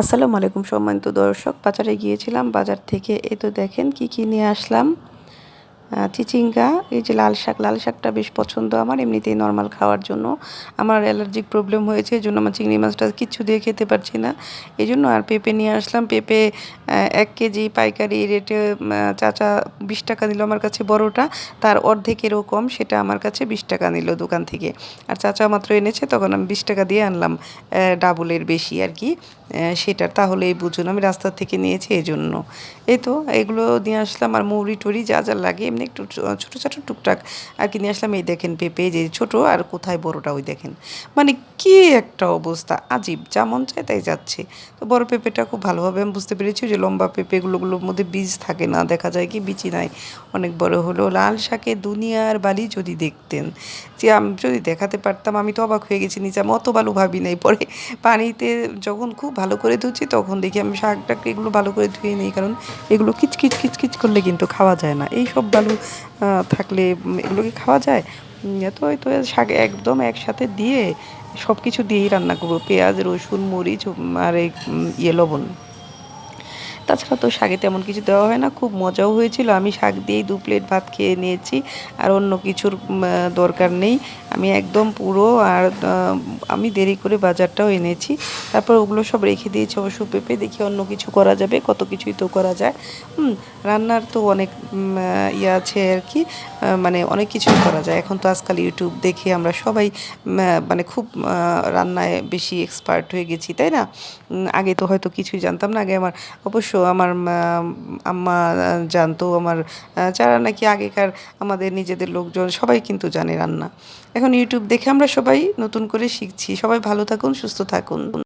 আসসালামু আলাইকুম সম্মানিত দর্শক, বাজারে গিয়েছিলাম, বাজার থেকে এ তো দেখেন কি কি নিয়ে আসলাম। চিচিঙ্গা, এই যে লাল শাক, লাল শাকটা বেশ পছন্দ আমার, এমনিতেই নর্মাল খাওয়ার জন্য। আমার অ্যালার্জিক প্রবলেম হয়েছে, এই জন্য আমার চিংড়ি মাছটা কিচ্ছু দিয়ে খেতে পারছি না। এই জন্য আর পেঁপে নিয়ে আসলাম। পেঁপে এক কেজি পাইকারি রেটে চাচা বিশ টাকা নিল আমার কাছে বড়টা, তার অর্ধেকেরও কম, সেটা আমার কাছে বিশ টাকা নিল দোকান থেকে। আর চাচা মাত্র এনেছে, তখন আমি বিশ টাকা দিয়ে আনলাম ডাবলের বেশি আর কি। সেটার তাহলেই বুঝুন, আমি রাস্তা থেকে নিয়েছি এই জন্য এই তো, এগুলো নিয়ে আসলাম আর মৌরি টুড়ি যা যা লাগে, এমনি একটু ছোটো ছোটো টুকটাক আর কি নিয়ে আসলাম। এই দেখেন পেঁপে যে ছোট আর কোথায় বড়টা ওই দেখেন। মানে কি একটা অবস্থা, আজীব, যা মন চায় তাই যাচ্ছে। তো বড় পেঁপেটা খুব ভালোভাবে আমি বুঝতে পেরেছি যে লম্বা পেঁপেগুলোগুলোর মধ্যে বীজ থাকে না, দেখা যায় কি বিচি নাই। অনেক বড় হলো, লাল শাকে দুনিয়ার বালি যদি দেখতেন। যে আমি যদি দেখাতে পারতাম, আমি তো অবাক হয়ে গেছি নিচে আমি অত ভালো ভাবি নাই। পরে পানিতে যখন খুব ভালো করে ধুচ্ছি, তখন দেখি আমি শাক টাক এগুলো ভালো করে ধুয়ে নিই, কারণ এগুলো কিচকিচ কিচকিচ করলে কিন্তু খাওয়া যায় না। এই সব বালু থাকলে এগুলো কি খাওয়া যায়? এত ওই তো শাক একদম একসাথে দিয়ে সব কিছু দিয়েই রান্না করব। পেঁয়াজ, রসুন, মরিচ আর ইয়ে লবণ। তাছাড়া তো শাকে তেমন কিছু দেওয়া হয় না, খুব মজাও হয়েছিল। আমি শাক দিয়েই দু প্লেট ভাত খেয়ে নিয়েছি, আর অন্য কিছুর দরকার নেই। আমি একদম পুরো, আর আমি দেরি করে বাজারটাও এনেছি। তারপর ওগুলো সব রেখে দিয়েছি অবশ্য পেঁপে, দেখি অন্য কিছু করা যাবে, কত কিছুই তো করা যায়। হুম, রান্নার তো অনেক ইয়ে আছে আর কি মানে অনেক কিছুই করা যায়। এখন তো আজকাল ইউটিউব দেখে আমরা সবাই মানে খুব রান্নায় বেশি এক্সপার্ট হয়ে গেছি, তাই না? আগে তো হয়তো কিছুই জানতাম না, আগে আমার অবশ্য আমার আম্মা জানতো আমার যারা নাকি আগেকার আমাদের নিজেদের লোকজন সবাই কিন্তু জানে রান্না। এখন ইউটিউব দেখে আমরা সবাই নতুন করে শিখছি। সবাই ভালো থাকুন, সুস্থ থাকুন।